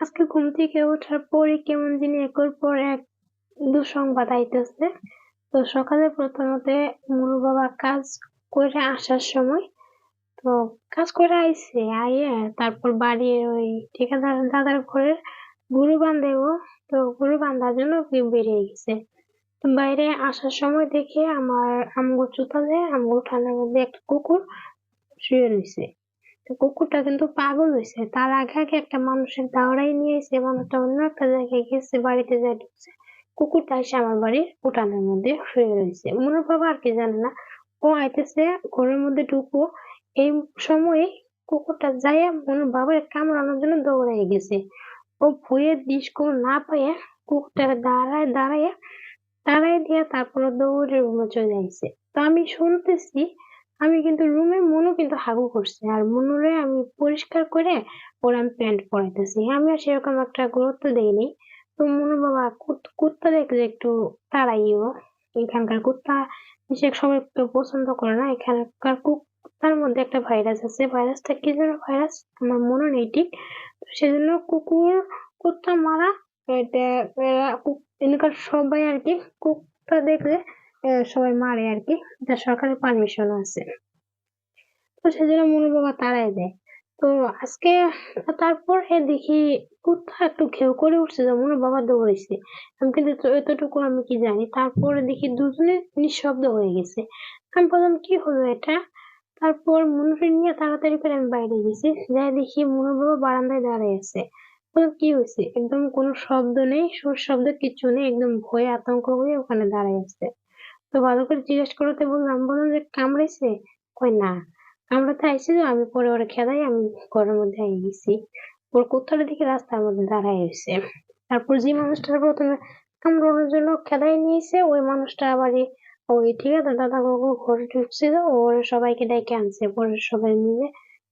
আজকে ঘুম থেকে ওঠার পরে কেমন জানি একের পর এক দুঃসংবাদ আইতেছে। তো সকালে প্রথমত মুরু বাবা কাজ করে আসার সময় তো কাজ করে আইছে, আইয়ে তারপর বাড়ির ওই ঠিকাদার দাদার ঘরের গুরু বান্ধে ও তো গরু বান্ধার জন্য বেরিয়ে গেছে। বাইরে আসার সময় দেখে আমার আমগো চুতালে আমগো উঠানের মধ্যে একটা কুকুর শুয়ে রয়েছে কুকুরটা কিন্তু পাগল হয়েছে। তার আগে আগে একটা মানুষের দাওড়াই নিয়ে এসে, মানুষটা অন্য একটা জায়গায় গেছে, বাড়িতে যাই ঢুকছে। কুকুরটা এসে আমার বাড়ির উঠানের মধ্যে শুয়ে রয়েছে। মনের বাবা আর কি জানে না। ও আইতেছে, ঘরের মধ্যে ঢুকবো এই সময়ে কুকুরটা যাইয়া মনের বাবার কামড়ানোর জন্য দৌড়াই গেছে। ও ভুয়ে ডিসকো না পাইয়া কুকুরটা দাঁড়ায়, দাঁড়াইয়া দাঁড়াই দিয়া তারপরে দৌড়ে রুমে চলে আইছে তো আমি শুনতেছি আমি কিন্তু রুমে মনু কিন্তু হাগু করছে। আর মনুরে আমি পরিষ্কার করে ওর আমি প্যান্ট পরাইতেছি। আমি আর সেরকম একটা গুরুত্ব দেইনি তো মনু বাবা, কুত- কুত্তা দেখলে একটু তাড়াইও। এখানকার কুত্তা বিশেষ সবাই পছন্দ করে না। এখানকার কুত্তার মধ্যে একটা ভাইরাস আছে। ভাইরাসটা কি যেন ভাইরাস আমার মনে নেই ঠিক। তো সেজন্য কুকুর, কুত্তা মারা, এটা এরা সবাই আর কি, কুত্তা দেখলে সবাই মারে আর কি যা সরকারি পারমিশন আছে। তো সেজন্য মনে বাবা তাড়াই দেয়। তো আজকে তারপর এ দেখি কুত্তা একটু ঘেউ করে উঠছে যে মনে বাবা দৌড়েছে। আমি কিন্তু এতটুকু আমি কি জানি। তারপরে দেখি দুজনে নিঃশব্দ হয়ে গেছে। আমি বললাম, কি হলো এটা? তারপর মনুকে নিয়ে তাড়াতাড়ি করে আমি বাইরে গেছি। যাই দেখি মনু বাবা বারান্দায় দাঁড়িয়ে আছে। কি হয়েছে? একদম কোনো শব্দ নেই সুর শব্দ কিছু নেই। একদম ভয়ে আতঙ্ক হয়ে ওখানে দাঁড়িয়ে আছে। তো ভালো করে জিজ্ঞেস করতে বললাম বললাম যে কামড়েছে? কই না। কামড়াতে আইছিল আমি পরে ওরা খেদাই, আমি ঘরের মধ্যে আই গেছি। ওর কুত্তাটা দিকে রাস্তার মধ্যে দাঁড়ায় রয়েছে। তারপর যে মানুষটা প্রথমে কামড়ানোর জন্য খেদাই নিয়েছে, ওই মানুষটা আবার ওই ঠিক আছে, দাদা কাকু ঘরে ঢুকছিল, ওর সবাইকে ডেকে আনছে। পরে সবাই মিলে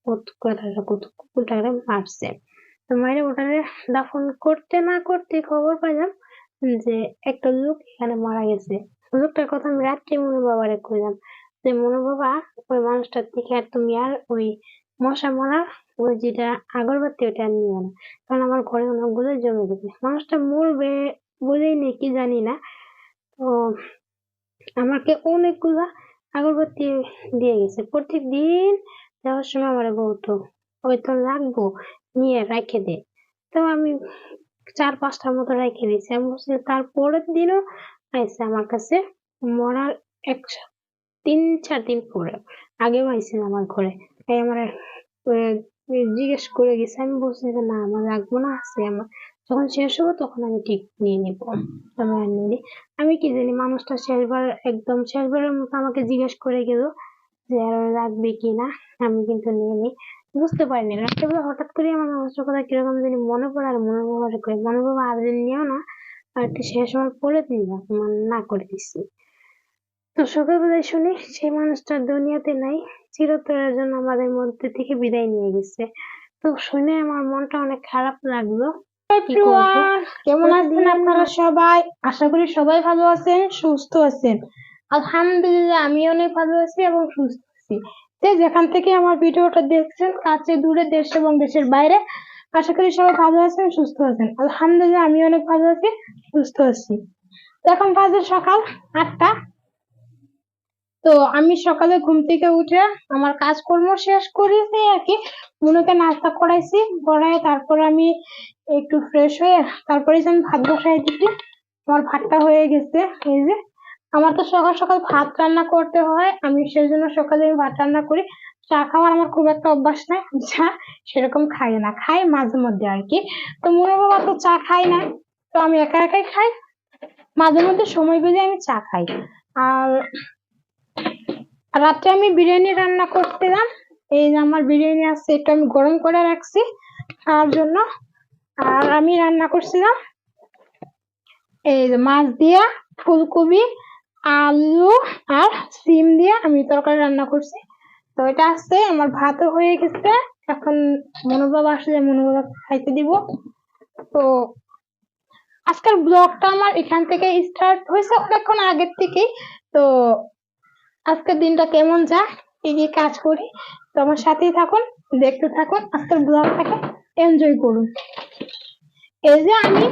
কুকুরটাকে মারছে। তো মাইরে ওটারে দাফন করতে না করতে খবর পাইলাম যে একটা লোক এখানে মারা গেছে। লোকটার কথা আমি রাত্রে মনে বাবারে কইলাম যে, মনে বাবা, ওই মানুষটার থেকে আর তুমি আর ওই মশা মারা ওই যেটা আগরবাতি ওটা নিও না। কারণ আমার ঘরে অনেকগুলো জমে যাবে মানুষটা মরবে বলেই নাকি জানি না। তো আমাকে অনেকগুলা আগরবাতি দিয়ে গেছে। প্রত্যেক দিন যাওয়ার সময় আমার বলতো, ওই তো লাগবো, নিয়ে রেখে দে। তো আমি চার পাঁচটার মতো রেখে দিয়েছি। আমি বলছি তারপরের দিনও আইসে আমার কাছে। মরার এক তিন চার দিন পরে আগেও আইসে আমার ঘরে তাই আমার জিজ্ঞেস করে গেছে। আমি বলছি যে না আমার লাগবো না আছে আমার যখন শেষ হব, তখন আমি ঠিক নিয়ে নিবো। আমি আর নিয়ে। আমি কি জানি মানুষটা শেষবার একদম শেষবারের মতো আমাকে জিজ্ঞেস করে গেল যে আর লাগবে কি না? আমি কিন্তু নিয়ে নিই বুঝতে পারিনি। রাত্রেবেলা হঠাৎ করে আমার মানুষের কথা কীরকম জানি মনে পড়ে আর মনে করে মনে বাবা আর দিন নিও না। আর শেষ হওয়ার পরে দিন না করে দিচ্ছি তো সকালবেলায় শুনি সেই মানুষটা দুনিয়াতে নাই চিরতরের জন্য আমাদের মধ্যে থেকে বিদায় নিয়ে গেছে। তো শুনে আমার মনটা অনেক খারাপ লাগল। কেমন আছেন আপনারা সবাই? আশা করি সবাই ভালো আছেন সুস্থ আছেন। আলহামদুলিল্লাহ আমি অনেক ভালো আছি এবং সুস্থ আছি। যে যেখান থেকে আমার ভিডিওটা দেখছেন কাছে দূরে দেশ এবং দেশের বাইরে আশা করি সবাই ভালো আছেন, সুস্থ আছেন। আলহামদুলিল্লাহ, আমি অনেক ভালো আছি, সুস্থ আছি। এখন বাজে সকাল আটটা। তো আমি সকালে ঘুম থেকে উঠে আমার কাজকর্ম শেষ করেছি আর কি। মনুকে নাস্তা করাইছি করাই তারপর আমি একটু ফ্রেশ হয়ে তারপরে আমি ভাত বসাই দিচ্ছি আমার ভাতটা হয়ে গেছে, এই যে। আমার তো সকাল সকাল ভাত রান্না করতে হয়, আমি সেই জন্য সকালে আমি ভাত রান্না করি। চা খাওয়ার আমার খুব একটা অভ্যাস নাই চা সেরকম খাই না, খাই মাঝে মধ্যে আর কি। তো মনে বাবা তো চা খাই না, তো আমি একা একাই খাই, মাঝে মধ্যে সময় পেলে আমি চা খাই। আর রাত্রে আমি বিরিয়ানি রান্না করছিলাম এই যে আমার বিরিয়ানি আছে এটা আমি গরম করে রাখছি খাওয়ার জন্য। আর আমি রান্না করছিলাম, এই যে মাছ দিয়া ফুলকপি, আলু আর সিম দিয়ে আমি তরকারি রান্না করছি। তো এটা আছে, আমার ভাতও হয়ে গেছে। এখন মনোভাব আসলে মনোভাব খাইতে দিব। তো আজকের ব্লগটা আমার এখান থেকে স্টার্ট হয়েছে অনেকক্ষণ আগের থেকেই তো আজকের দিনটা কেমন যা কি কি কাজ করি, তো আমার সাথেই থাকুন, দেখতে থাকুন, আজকের ব্লগটাকে এনজয় করুন। এই যে আমি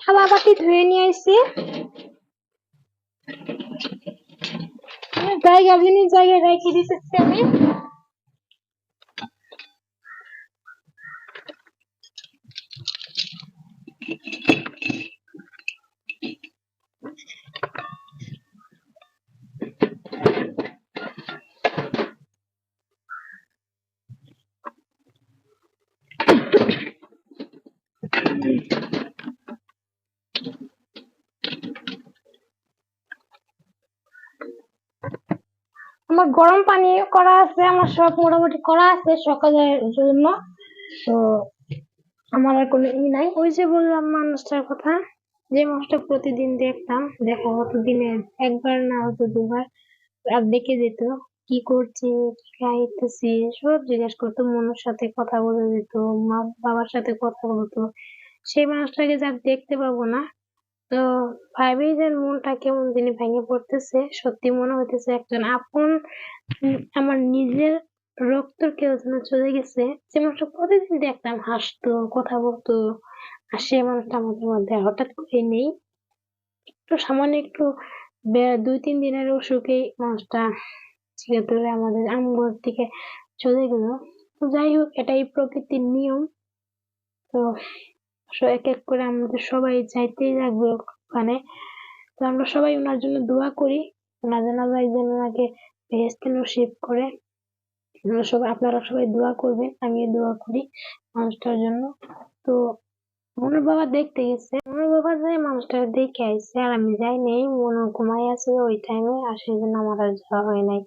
থালা বাটি ধুয়ে নিয়ে আসছি। জায়গা জিনিস জায়গায় রেখে দিতেছি আমি গরম পানি করা আছে, আমার সব মোটামুটি করা আছে সকালের জন্য। তো আমার আর কোনো ই নাই। ওই যে বললাম মানুষটার কথা, যে মানুষটা প্রতিদিন দেখতাম, দেখা হতো দিনে একবার না হতো দুবার, আর দেখে যেত, কি করছে, কি খাইতেছি, সব জিজ্ঞেস করতো, মনুর সাথে কথা বলে যেত মা বাবার সাথে কথা বলতো। সেই মানুষটাকে যা দেখতে পাবো না তো ভাবেই যে মনটা কেমন জানি ভেঙে পড়তেছে। সত্যি মনে হইতেছে একজন আপন আমার নিজের রক্তর কেউ যেন চলে গেছে। যে মানুষটা প্রতিদিন দেখতাম, হাসতো, কথা বলতো, আর সে মানুষটা আমাদের মধ্যে হঠাৎ করে নেই। একটু সামান্য একটু দুই, তিন দিনের অসুখেই মানুষটা চিরতরে আমাদের আমগর থেকে চলে গেল। যাই হোক, এটাই প্রকৃতির নিয়ম। তো এক এক করে আমাদের সবাই যাইতেই লাগবে ওখানে। তো আমরা সবাই ওনার জন্য দোয়া করি। ওনার জন্য আল্লাহ যেন ওনাকে বেহেস্তে নসিব করে। সবাই আপনারা সবাই দোয়া করবেন, আমিও দোয়া করি মানুষটার জন্য। তো মনোর বাবা দেখতে গেছে। মনোর বাবা যে মানুষটা দেখে আইছে আর আমি যাই নাই, মনো ঘুমাই আছে, ওই টাইমে আর সেই জন্য আমার আর যাওয়া হয় নাই।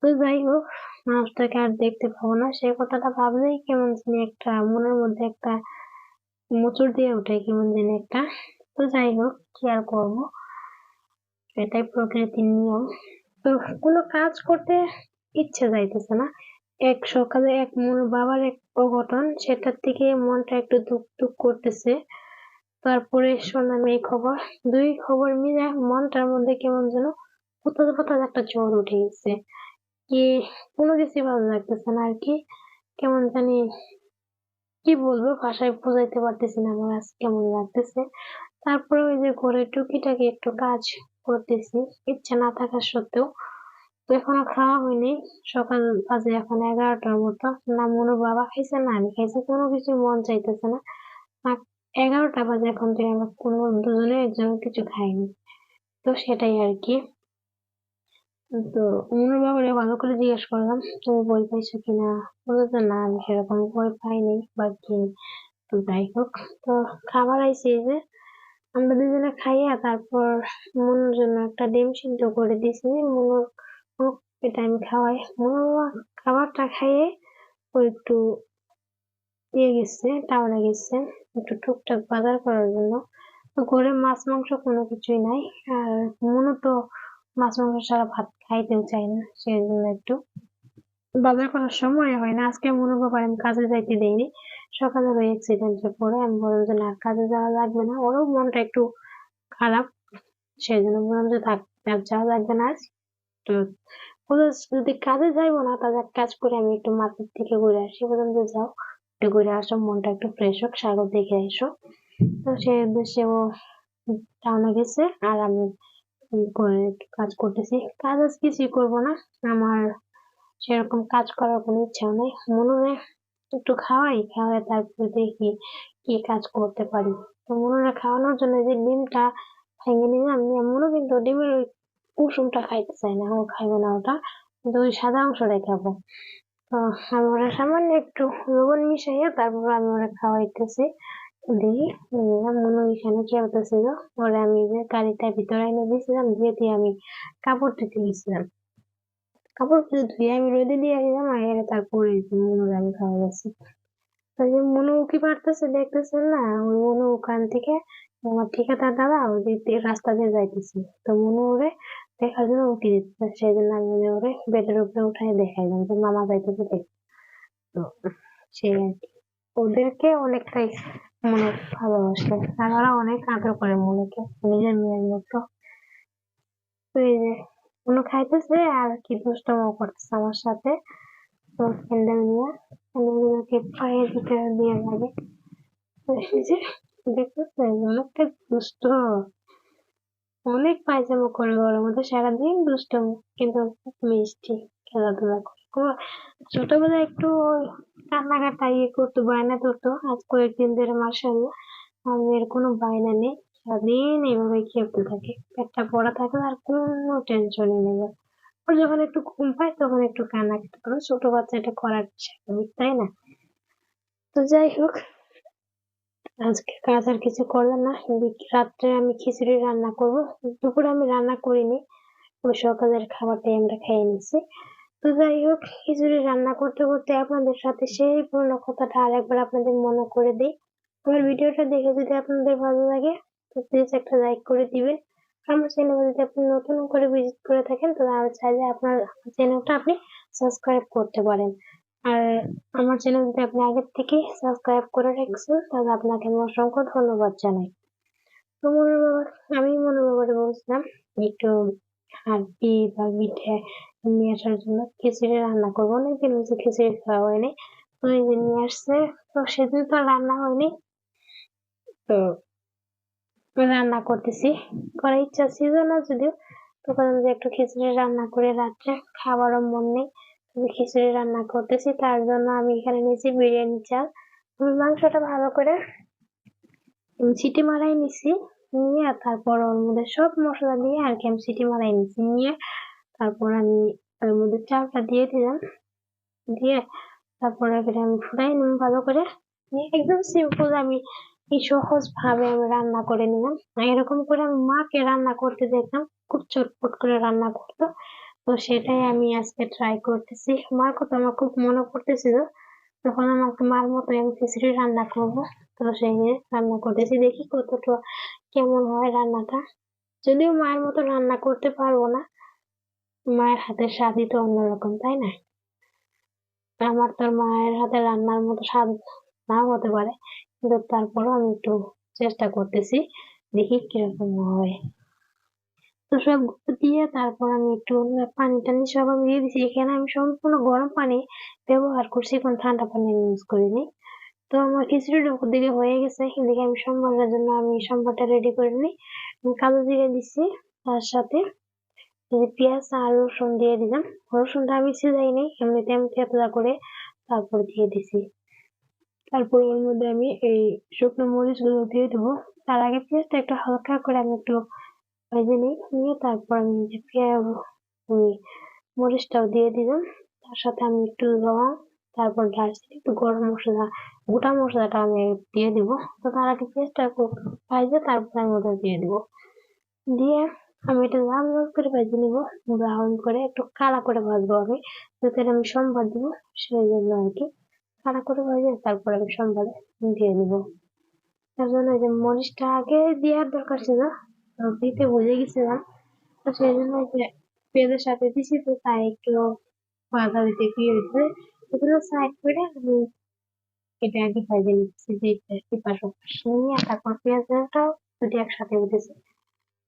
তো যাই হোক, মানুষটাকে আর দেখতে পাবো না। সেই কথাটা ভাবলেই কেমন জানি একটা মনের মধ্যে একটা মোচড় দিয়ে ওঠে কেমন জানি একটা। তো যাই হোক কি আর করব? এটাই প্রকৃতির নিয়ম। তো কোনো কাজ করতে ইচ্ছে যাইতেছে না। এক সকালে এক মোর বাবার এক অঘটন, সেটার থেকে মনটা একটু ধুক ধুক করতেছে। তারপরে শুনলাম এই খবর। দুই খবর মিলে মনটার মধ্যে কেমন যেন কোথাও কোথাও একটা জ্বর উঠে গেছে। কি কোনো কিছুই ভালো লাগতেছে না আর কি। কেমন জানি কি বলব ভাষায় বোঝাইতে পারতেছি না, আমার আজ কেমন লাগতেছে। তারপরে ওই যে ঘরে টুকিটাকি একটু কাজ করতেছি, ইচ্ছা না থাকা সত্ত্বেও। তো এখনও খাওয়া হয়নি, সকাল বাজে এখন এগারোটার মতো। না মনুর বাবা খাইছে, না আমি খাইছি, কোনো কিছু মন চাইতেছে না। এগারোটা বাজে এখন থেকে আমরা কোনো দুজনে একজন কিছু খাইনি তো সেটাই আর কি। তো মনুর বাবারে ভালো করে জিজ্ঞেস করলাম, তুমি বই পাইছো কিনা? বলল যে না, আমি সেরকম বই পাইনি বা কি? তো যাই হোক, তো খাবার আইছে যে, আমরা দুজনে খাইয়া তারপর মনুর জন্য একটা ডিম সিদ্ধ করে দিয়েছি। মনুর এটা আমি খাওয়াই। মনুর খাবারটা খাইয়ে ও একটু ইয়ে গেছে টাউনে গেছে, একটু টুকটাক বাজার করার জন্য। তো ঘরে মাছ, মাংস কোনো কিছুই নাই। আর মনু তো মাছ মাংস ছাড়া ভাত খাইতেও চাই না সেই জন্য একটু বাজার করার সময় হয় না। আজকে মনে বাবার আমি কাজে যাইতে দেইনি। সকালে ওই অ্যাক্সিডেন্টে পড়ে, আমি বললাম যে, না কাজে যাওয়া লাগবে না। ওরও মনটা একটু খারাপ সেই জন্য বললাম যে, থাক যাওয়া লাগবে না আজ। তো যদি কাজে যাইবো না, তাহলে কাজ করে, আমি একটু মাঠের দিকে ঘুরে আসি। বললাম যে, যাও, একটু ঘুরে আসো, মনটা একটু ফ্রেশ হোক, সাগর দেখে এসো। তো সেই উদ্দেশ্যে ও টাউনে গেছে, আর আমি কাজ করতেছি? কাজ আজ কিছুই করব না। আমার সেরকম কাজ করার কোনো ইচ্ছা নেই। মনে হয় একটু খাওয়াই খাওয়াই তারপর দেখি কি কাজ করতে পারি। তো মনে হয় খাওয়ানোর জন্য যে ডিমটা ভেঙে নিলাম মনে কিন্তু ডিমের ওই কুসুমটা খাইতে চায় না, ও খাইবে না ওটা। কিন্তু ওই সাদা অংশটাই খাব। তো আমি ওরা সামান্য একটু লবণ মিশাইয়া তারপর আমি ওরা খাওয়াইতেছি। দেখি মনে এখানে খেলতেছিল ওরা আমি যে গাড়িটা ভিতরে এনে দিয়েছিলাম দিয়ে দিয়ে আমি কাপড় ধুতে গেছিলাম কাপড় ধুয়ে আমি রোদে দিয়ে দিলাম আর তারপরে মনুর আমি খাওয়া গেছি তো যে মনু উকি পারতেছে দেখতেছেন না ওই মনু ওখান থেকে আমার ঠিকাদার দাদা ওই রাস্তা দিয়ে যাইতেছে তো মনু ওরে দেখার জন্য উকি দিচ্ছে সেই জন্য আমি ওরে ওরে বেডের উপরে উঠাই দেখাইলাম যে মামা যাইতেছে দেখ তো সেই আর কি ওদেরকে অনেকটাই মনে ভালোবাসে। ওরা অনেক আদর করে মনুকে, নিজের মেয়ের মতো। যে, মনু খাইতেছে আর কি দুষ্টুমি করতেছে আমার সাথে। নিয়ে পায়ের ভিতরে দিয়ে যে, দেখতেছেন, অনেকটা দুষ্ট। অনেক পায়জামা করে ঘরের মধ্যে, সারাদিন দুষ্টম, কিন্তু মিষ্টি খেলাধুলা করে। ছোটবেলায় একটু কান্নাকাটা ইয়ে করতো, বায়না করতো আজ কয়েকদিন ধরে মাসাল্লাহ আমাদের কোনো বায়না নেই। সারাদিন এইভাবে খেলতে থাকে। পেটটা পড়া থাকলে আর কোনো টেনশনই নেই। ওর। যখন একটু ঘুম পায়, তখন একটু কান্নাকাটা করে ছোট বাচ্চা এটা করার স্বাভাবিক, তাই না? তো যাই হোক, আজকে কাজ আর কিছু করলাম না। রাত্রে আমি খিচুড়ি রান্না করব। দুপুরে আমি রান্না করিনি। ওই সকালের খাবারটাই আমরা খেয়ে নিচ্ছি তো যাই হোক, খিচুড়ি রান্না করতে করতে আপনাদের সাথে সেই পুরোনো কথাটা আরেকবার আপনাদের মনে করে দিই। আমার ভিডিওটা দেখে যদি আপনাদের ভালো লাগে, তো প্লিজ একটা লাইক করে দিবেন। আমার চ্যানেলে যদি আপনি নতুন করে ভিজিট করে থাকেন তাহলে আমি চাইলে আপনার চ্যানেলটা আপনি সাবস্ক্রাইব করতে পারেন। আর আমার চ্যানেল যদি আপনি আগের থেকে সাবস্ক্রাইব করে রাখছেন, তাহলে আপনাকে আমি অসংখ্য ধন্যবাদ জানাই। তো মনে বাবা আমি মনে বাবারে বলছিলাম, একটু হাড্ডি বা মিঠে নিয়ে আসার জন্য। খিচুড়ি রান্না করব অনেকদিন হচ্ছে খিচুড়ি খাওয়া হয়নি। তো এই যে নিয়ে আসছে, তো সেদিন তো রান্না হয়নি। তো রান্না করতেছি। করার ইচ্ছা ছিল না যদিও। তো ভাবলাম যে একটু খিচুড়ি রান্না করে রাত্রে খাবারও মন নেই। আমি খিচুড়ি রান্না করতেছি, তার জন্য আমি এখানে নিয়েছি বিরিয়ানি, চাল। আমি মাংসটা ভালো করে সিটি মারাই নিছি, নিয়ে তারপর ওর মধ্যে সব মশলা দিয়ে আর কি আমি সিটি মারাই নিছি। নিয়ে তারপর আমি তার মধ্যে চালটা দিয়ে দিলাম। দিয়ে তারপরে আমি ফুটাই নিলাম ভালো করে। একদম সিম্পল আমি কি সহজ ভাবে আমি রান্না করে নিলাম। এরকম করে আমি মাকে রান্না করতে দেখলাম, খুব চটপট করে রান্না করতো তো সেটাই আমি আজকে ট্রাই করতেছি। মার কথা আমার খুব মনে পড়তেছিল। তখন আমাকে মার মতো আমি খিচুড়ি রান্না করব। তো সেই নিয়ে রান্না করতেছি, দেখি কতটা কেমন হয় রান্নাটা। যদিও মায়ের মতো রান্না করতে পারব না মায়ের হাতের স্বাদই তো অন্যরকম, তাই না? আমার তো মায়ের হাতে রান্নার মতো স্বাদ নাও হতে পারে, কিন্তু তারপরেও আমি একটু চেষ্টা করতেছি, দেখি কীরকম হয়। তো সব দিয়ে তারপর আমি একটু পানি টানি সব আমি দিয়ে দিচ্ছি এখানে আমি সম্পূর্ণ গরম পানি ব্যবহার করছি কোনো ঠান্ডা পানি ইউজ করিনি। তো আমার খিচুড়িটা উপর দিকে হয়ে গেছে, এদিকে আমি সম্বারের জন্য আমি সম্বারটা রেডি করে নিই। কালো জিরে দিচ্ছি তার সাথে পেঁয়াজ আর রসুন দিয়ে দিলাম রসুনটা আমি সিজাইনি এমনিতে আমি থেতলা করে তারপর দিয়ে দিছি। তারপর ওর মধ্যে আমি এই শুকনো মরিচগুলো দিয়ে দেবো। তার আগে পেঁয়াজটা একটু হালকা করে আমি একটু ভেজে নিই, নিয়ে তারপর আমি যে পেঁয়াজ মরিচটাও দিয়ে দিলাম। তার সাথে আমি একটু লবং তারপর দারচিনি, একটু গরম মশলা, গোটা মশলাটা আমি দিয়ে দিব। তো তার আগে পেঁয়াজটা ভাজে তারপর আমি ওটা দিয়ে দিব। দিয়ে আমি এটা লাল লাল করে ভেজে নিব। ব্রাউন করে, একটু কালা করে ভাজবো আমি। যাতে আমি সম্বাদ দিব, সেই জন্য আর কি। কালা করে ভেজে, তারপর আমি সম্বাদ দিয়ে দিব তার জন্য যে মরিচটা আগে দেওয়ার দরকার ছিল দিতে ভুলে গেছিলাম। তো সেই জন্য পেঁয়াজের সাথে দিছি, তো তাই একটু ভাজা দিতে কি হয়েছে। এগুলো সাইড করে আমি এটা আগে ভেজে নিচ্ছি, যে নিয়ে তারপর পেঁয়াজটাও দুটি একসাথে উঠেছে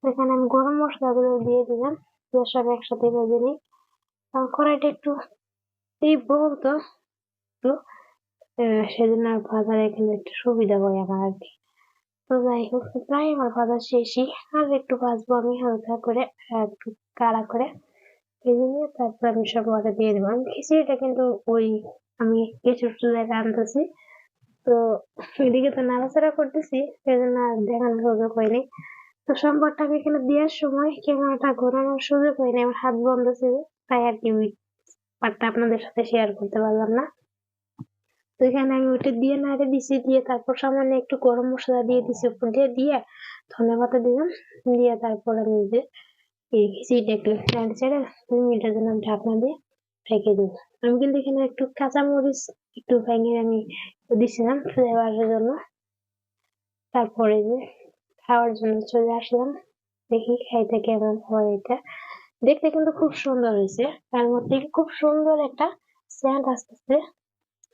এখানে আমি গরম মশলাগুলো দিয়ে দিলাম দিয়ে সব একসাথে ভেজে নিই। আর কড়াইটা একটু এই বলতো একটু সেজন্য ভাজার এখানে একটু সুবিধা হয় আমার আর কি। তো যাই হোক, প্রায় আমার ভাজা শেষই। আর একটু ভাজবো আমি হালকা করে একটু কাড়া করে ভেজে নিয়ে তারপর আমি সব ওটা দিয়ে দেবো। আমি খিচুড়িটা কিন্তু ওই আমি কেঁচুর চুলায় রাঁধতেছি, তো এদিকে তো নাড়াচাড়া করতেছি, সেজন্য আর দেখানোর সুযোগ হয়নি। তো আমি এখানে দেওয়ার সময় ক্যামেরাটা ঘোরানোর সুযোগ হয়নি, আমার হাত বন্ধ ছিল, তাই আর কি ওই পার্টটা আপনাদের সাথে শেয়ার করতে পারলাম না। তো এখানে আমি ওইটা দিয়ে নাড়ে দিছি, দিয়ে তারপর সামান্য একটু গরম মশলা দিয়ে দিছি উপর দিয়ে দিয়ে ধনে পাতা দিলাম, দিয়ে তারপর আমি যে এই খিচুড়িটা একটু নাড়ে ছেড়ে দুই মিনিটের জন্য আমি ঢাকনা দিয়ে রেখে দিই। আমি কিন্তু এখানে একটু কাঁচামরিচ একটু ভেঙে আমি দিছিলাম ফ্লেভারের জন্য। তারপরে যে খাওয়ার জন্য চলে আসলাম। দেখি খাইতে কেমন হয় এটা। দেখতে কিন্তু খুব সুন্দর হয়েছে। তার মধ্যে খুব সুন্দর একটা স্যান্ড আসতেছে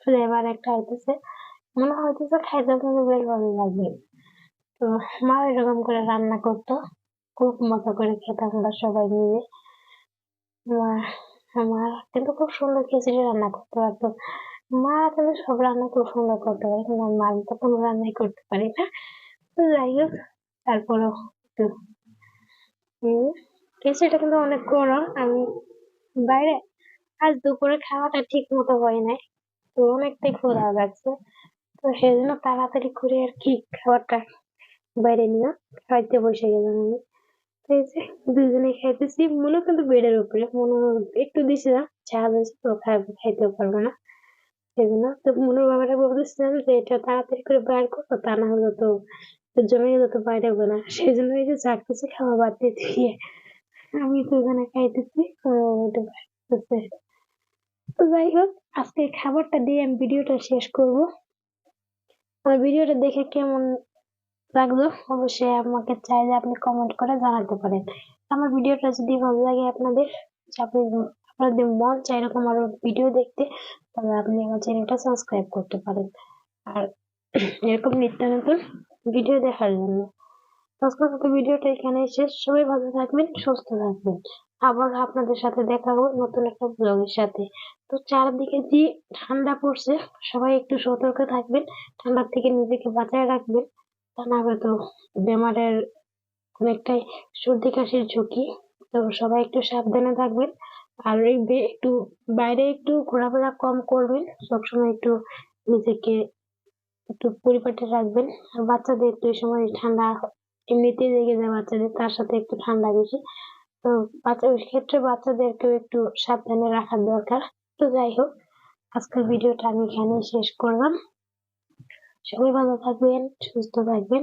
ফ্লেভার একটা আইতেছে মনে হইতেছে খাইতে কিন্তু বেশ ভালো লাগবে। তো মা এরকম করে রান্না করতো। খুব মজা করে খেতাম আমরা সবাই মিলে। আমার কিন্তু খুব সুন্দর খিচুড়ি রান্না করতে পারতো। মা কিন্তু সব রান্না খুব সুন্দর করতে পারে। কিন্তু মা তো কোনো রান্নাই করতে পারি না। যাই হোক তারপরেও হুম কিন্তু অনেক গরম। আমি বাইরে আজ দুপুরে খাওয়াটা ঠিক মতো হয় নাই, তো অনেকটাই ক্ষুধা লাগছে তো সেই জন্য তাড়াতাড়ি করে আর কি খাবারটা বাইরে নিয়ে খাইতে বসে গেলাম আমি। দুজনে খাইতেছি মনে কিন্তু বেডের উপরে, মনে একটু দিছিলাম চা দিয়েছে তো খাইতে পারব না। সেই জন্য তো মনুর বাবাটা বলতেছিলাম যে এটা তাড়াতাড়ি করে বার করো তা না হলে তো জমে গেলে তো বাইরে হবে না সেই জন্য এই যে চাকতেছি খাওয়া বাদ দিয়ে আমি তো ওখানে খাইতেছি তো যাই হোক, আজকে খাবারটা দিয়ে আমি ভিডিওটা শেষ করব। আমার ভিডিওটা দেখে কেমন লাগল, অবশ্যই আমাকে চাইলে আপনি কমেন্ট করে জানাতে পারেন। আমার ভিডিওটা যদি ভালো লাগে আপনাদের, যে আপনি আপনাদের মন চাই এরকম আরও ভিডিও দেখতে, তাহলে আপনি আমার চ্যানেলটা সাবস্ক্রাইব করতে পারেন। আর এরকম নিত্য নতুন ভিডিও দেখার জন্য আজকের মতো ভিডিওটা এখানে শেষ। সবাই ভালো থাকবেন, সুস্থ থাকবেন। আবার আপনাদের সাথে দেখা হবে নতুন একটা ব্লগের সাথে। তো চারদিকে যে ঠান্ডা পড়ছে, সবাই একটু সতর্ক থাকবেন, ঠান্ডার থেকে নিজেকে বাঁচায় রাখবেন। তা না হলে তো বেমারের অনেকটাই সর্দি কাশির ঝুঁকি। তো সবাই একটু সাবধানে থাকবেন। আর এই একটু বাইরে একটু ঘোরাফেরা কম করবেন। সবসময় একটু নিজেকে একটু পরিপাটি রাখবেন। আর বাচ্চাদের একটু এই সময় ঠান্ডা এমনিতে লেগে যায় বাচ্চাদের, তার সাথে একটু ঠান্ডা বেশি। তো বাচ্চা, ওই ক্ষেত্রে বাচ্চাদেরকেও একটু সাবধানে রাখার দরকার। তো যাই হোক, আজকের ভিডিওটা আমি এখানে শেষ করলাম। সবাই ভালো থাকবেন, সুস্থ থাকবেন।